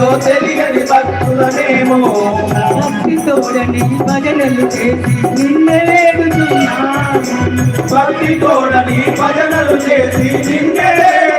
భక్తితో చెలిగని భక్తులమేమో భక్తితోడని భజనలు చేసి నిన్నలేడుతున్నాము భక్తితోడని భజనలు చేసి నిన్నలే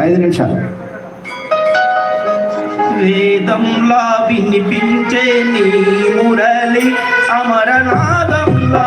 ఐదు నిమిషాలు. వేదంలా వినిపించే నీ మురళి అమరనాదంలా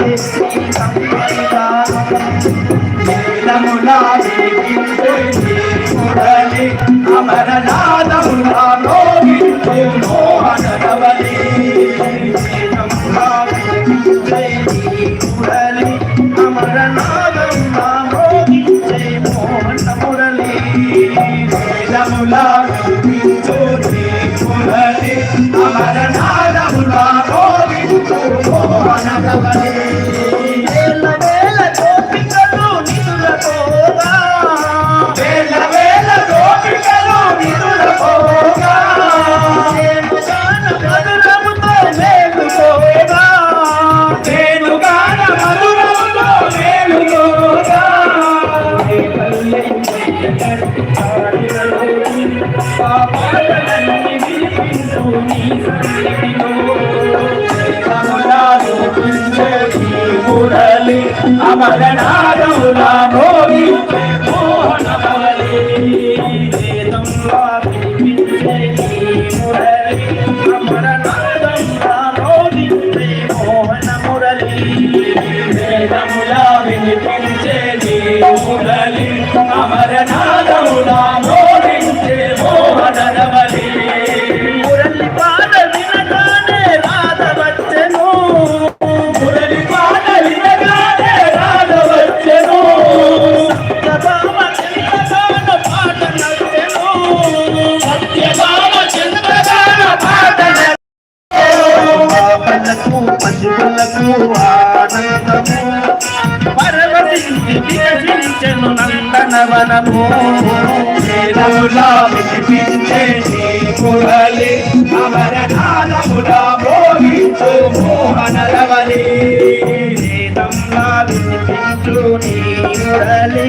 গেলে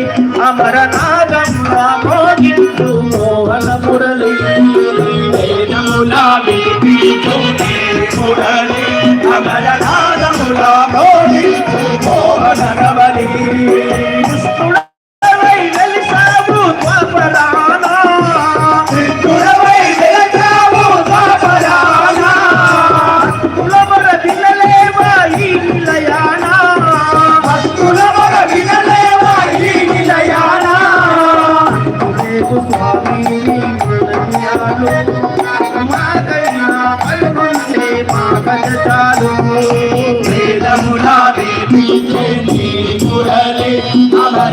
আমরা না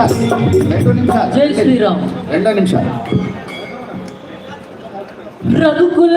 నిమిషాలు రెండు నిమిషాలు జై శ్రీరామ్ నిమిషాలు రఘుకుల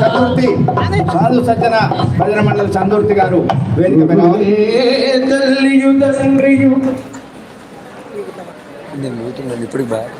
చతుర్థి సాధు సజ్జన భజన మండలి చందుర్తి గారు వేదిక తల్లియు తండ్రియు ఇప్పుడు బాగా